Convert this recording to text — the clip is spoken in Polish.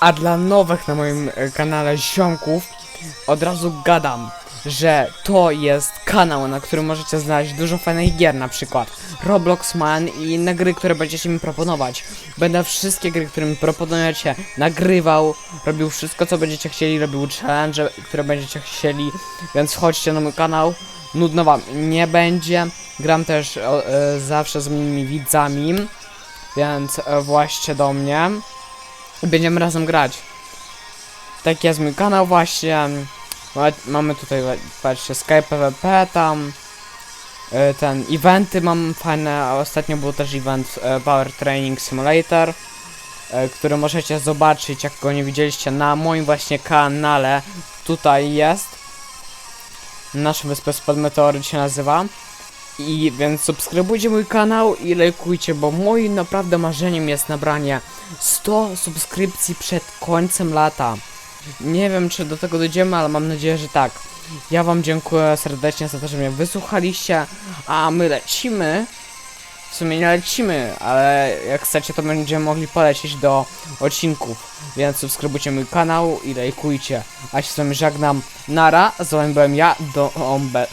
A dla nowych na moim e, kanale ziomków od razu gadam, że to jest kanał, na którym możecie znaleźć dużo fajnych gier, na przykład Roblox Man i inne gry, które będziecie mi proponować. Będę wszystkie gry, które mi proponujecie, nagrywał, robił wszystko, co będziecie chcieli, robił challenge, które będziecie chcieli, więc wchodźcie na mój kanał. Nudno wam nie będzie. Gram też e, zawsze z moimi widzami, więc e, właśnie do mnie. Będziemy razem grać. Tak jest mój kanał właśnie. Ma- Mamy tutaj, patrzcie, Skype PvP tam. E, Ten, eventy mam fajne, a ostatnio był też event e, Power Training Simulator, e, który możecie zobaczyć, jak go nie widzieliście, na moim właśnie kanale. Tutaj jest. Nasza wyspa spod meteoryt się nazywa. I więc subskrybujcie mój kanał i lajkujcie, bo moim naprawdę marzeniem jest nabranie 100 subskrypcji przed końcem lata. Nie wiem, czy do tego dojdziemy, ale mam nadzieję, że tak. Ja wam dziękuję serdecznie za to, że mnie wysłuchaliście, a my lecimy. W sumie nie lecimy, ale jak chcecie, to będziemy mogli polecieć do odcinków. Więc subskrybujcie mój kanał i lajkujcie. A się z wami żegnam. Nara, z wami byłem ja, do Ombez.